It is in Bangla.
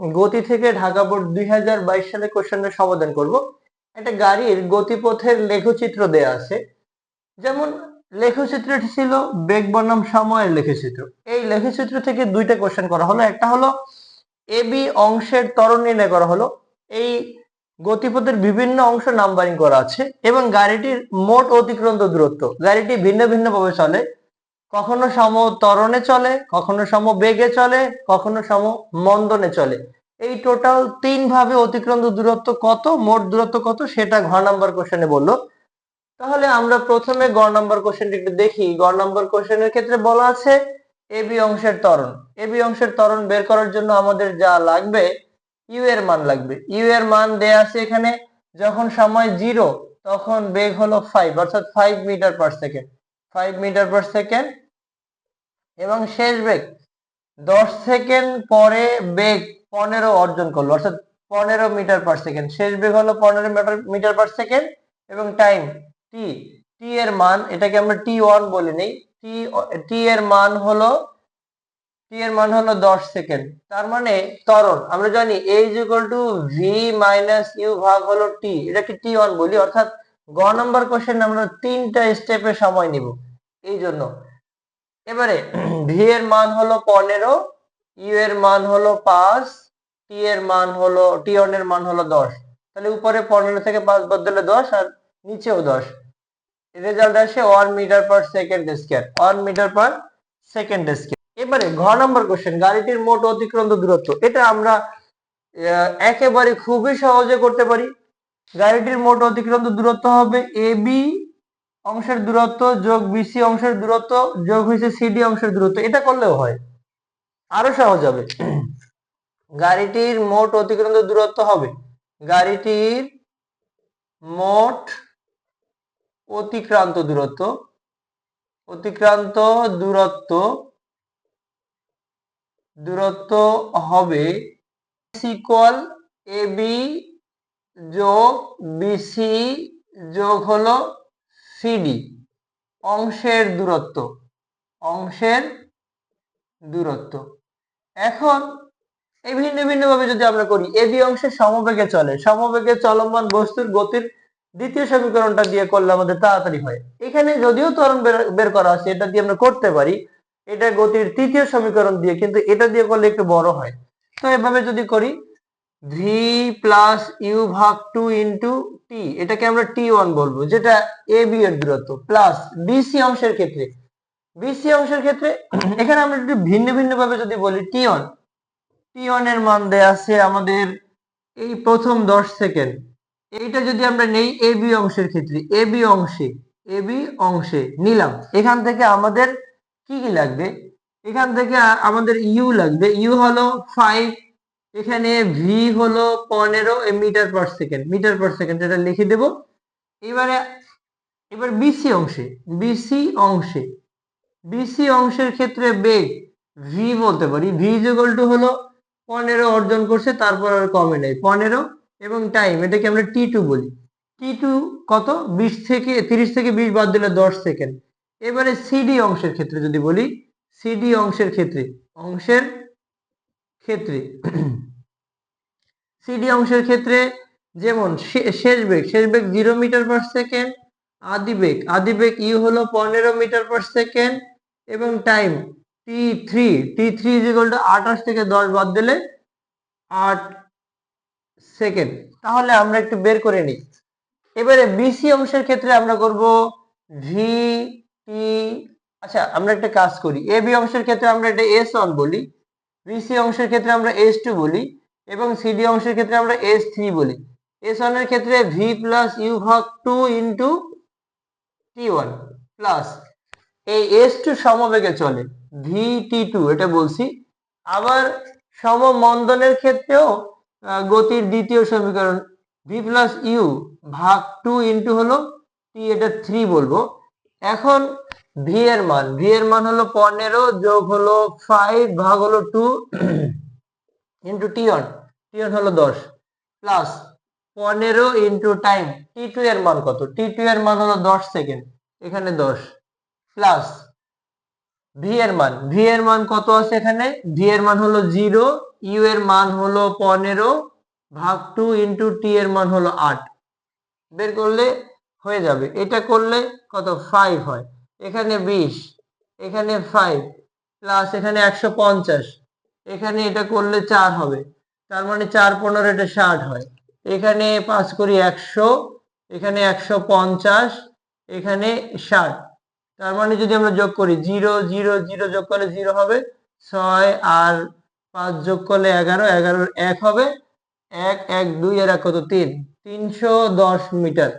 গতি থেকে ঢাকা বোর্ড দুই হাজার বাইশ সালে কোশ্চেনের সমাধান করব। একটা গাড়ির গতিপথের লেখচিত্র দেয়া আছে। যেমন লেখচিত্রটি ছিল বেগ বনাম সময়ের লেখচিত্র। এই লেখচিত্র থেকে দুইটা কোশ্চেন করা হলো। একটা হলো এ বি অংশের ত্বরণ নির্ণয় করা হলো। এই গতিপথের বিভিন্ন অংশ নাম্বারিং করা আছে এবং গাড়িটির মোট অতিক্রান্ত দূরত্ব। গাড়িটি ভিন্ন ভিন্ন ভাবে চলে। কখনো সম ত্বরণে চলে, কখনো সম বেগে চলে, কখনো সম মন্দনে চলে। এই টোটাল তিন ভাবে অতিক্রান্ত দূরত্ব কত, মোট দূরত্ব কত, সেটা ঘ নাম্বার কোশ্চেনে বলল। তাহলে আমরা প্রথমে গ নাম্বার কোশ্চেনটি একটু দেখি। গ নাম্বার কোশ্চেনের ক্ষেত্রে বলা আছে এ বি অংশের ত্বরণ। এ বি অংশের ত্বরণ বের করার জন্য আমাদের যা লাগবে, ইউ এর মান লাগবে। ইউ এর মান দেয়া আছে এখানে, যখন সময় জিরো তখন বেগ হলো ফাইভ অর্থাৎ five metre per second five metre per second এবং শেষ বেগ দশ সেকেন্ড পরে বেগ পনেরো অর্জন করল, অর্থাৎ পনেরো মিটার পার সেকেন্ড শেষ বেগ হলো পনেরো মিটার পার সেকেন্ড এবং টাইম টি টি এর মান, এটাকে আমরা টি ওয়ান বলে নেই। টি টি এর মান হলো টি এর মান হলো দশ সেকেন্ড তার মানে ত্বরণ, আমরা জানি a is equal to v minus u ভাগ হলো টি এটাকে টি ওয়ান বলি? অর্থাৎ গ নম্বর কোশ্চেন আমরা তিনটা স্টেপে সময় নিব। এই জন্য এবারে ভি এর মান হলো পনেরো ইউ এর মান হলো পাঁচ টি এর মান হলো টি এর মান হলো দশ। তাহলে উপরে পনেরো থেকে পাঁচ বদলে দশ আর নিচেও দশ। রেজাল্ট আসে one metre per second square one metre per second square এবারে ঘ নম্বর কোশ্চেন গাড়িটির মোট অতিক্রান্ত দূরত্ব। এটা আমরা একেবারে খুবই সহজে করতে পারি। গাড়িটির মোট অতিক্রান্ত দূরত্ব হবে এ বি অংশের দূরত্ব যোগ বিসি অংশের দূরত্ব যোগ হয়েছে সিডি অংশের দূরত্ব। এটা করলেও হয়। আরও সহজ হবে। গাড়িটির মোট অতিক্রান্ত দূরত্ব হবে। গাড়িটির মোট অতিক্রান্ত দূরত্ব অতিক্রান্ত দূরত্ব দূরত্ব হবে ইকুয়াল এ বি যোগ বিসি যোগ হলো সিডি অংশের দূরত্ব। অংশের দূরত্ব। এখন এই ভিন্ন ভিন্ন ভাবে যদি আমরা করি, এ বি অংশে সমবেগে চলে। সমবেগে চলমান বস্তুর গতির দ্বিতীয় সমীকরণটা দিয়ে করলে আমাদের তাড়াতাড়ি হয়। এখানে যদিও ত্বরণ বের- বের করা আছে, এটা দিয়ে আমরা করতে পারি। এটা গতির তৃতীয় সমীকরণ দিয়ে, কিন্তু এটা দিয়ে করলে একটু বড় হয়। তো এভাবে যদি করি ভি প্লাস ইউ ভাগ টু ইন্টু টি এটাকে আমরা টি ওয়ান বলব, যেটা এ বি এর দূরত্ব প্লাস বিসি অংশের ক্ষেত্রে। বিসি অংশের ক্ষেত্রে, এখানে আমরা একটু ভিন্ন ভিন্ন ভাবে যদি বলি টি ওয়ান টি ওয়ানের মান দেয়া আছে আমাদের এই প্রথম দশ সেকেন্ড। এইটা যদি আমরা নেই এ বি অংশের ক্ষেত্রে এ বি অংশে এ বি অংশে নিলাম। এখান থেকে আমাদের কি কি লাগবে? এখান থেকে আমাদের ইউ লাগবে। ইউ হলো ফাইভ এখানে ভি হলো পনেরো metre per second metre per second এটা লিখে দেব। এবারে, এবার বিসি অংশে বিসি অংশে বিসি অংশের ক্ষেত্রে বেগ ভি বলতে পারি। ভি ইকুয়াল টু হলো পনেরো অর্জন করছে, তারপর আর কমে নেই। পনেরো এবং টাইম এটাকে আমরা টি টু বলি। টি টু কত? বিশ থেকে, তিরিশ থেকে বিশ বাদ দিলে দশ সেকেন্ড এবারে সিডি অংশের ক্ষেত্রে যদি বলি সিডি অংশের ক্ষেত্রে, অংশের ক্ষেত্রে সিডি অংশের ক্ষেত্রে যেমন শেষ বেগ শেষ বেগ জিরো মিটার পার সেকেন্ড আদি বেগ আদি বেগ ইউ হলো পনেরো মিটার পার সেকেন্ড এবং time t three t three equal to আঠাশ থেকে দশ বাদ দিলে আট সেকেন্ড তাহলে আমরা একটু বের করে নিই। এবারে বিসি অংশের ক্ষেত্রে আমরা করব ভি টি আচ্ছা আমরা একটা কাজ করি। এ বি অংশের ক্ষেত্রে আমরা এটা এস ওয়ান বলি। বিসি অংশের ক্ষেত্রে আমরা এস টু বলি এবং সিডি অংশের ক্ষেত্রে আমরা এস থ্রি বলি। এস ওয়ানের ক্ষেত্রে ভি প্লাস ইউ ভাগ two into t one plus এই এস টু সমবেগে চলে ভি টি টু এটা বলছি। আবার সমমন্দনের ক্ষেত্রেও গতির দ্বিতীয় সমীকরণ ভি প্লাস ইউ ভাগ টু ইন্টু হলো টি এটা থ্রি বলব। এখন ভি এর মান। ভি এর মান হলো পনেরো যোগ হলো ফাইভ ভাগ হলো two into t one t one হলো দশ। প্লাস পনেরো ইন্টু টাইম টি টু এর মান কত? টি টু এর মান হলো দশ সেকেন্ড এখানে দশ। প্লাস ভি এর মান। ভি এর মান কত আছে এখানে? ভি এর মান হলো জিরো ইউ এর মান হলো পনেরো ভাগ টু ইন্টু টি এর মান হলো আট। বের করলে হয়ে যাবে। এটা করলে কত? ফাইভ হয়। এখানে বিশ, এখানে ফাইভ প্লাস এখানে একশো পঞ্চাশ। এখানে এটা করলে চার হবে। তার মানে চার পনেরো, এটা ষাট হয়। এখানে পাঁচ করি একশো, এখানে একশো পঞ্চাশ, এখানে ষাট। তার মানে যদি আমরা যোগ করি জিরো জিরো জিরো যোগ করলে জিরো হবে। ছয় আর পাঁচ যোগ করলে এগারো, এগারোর এক হবে। এক এক, দুই আর এক কত? তিন। তিনশো দশ মিটার।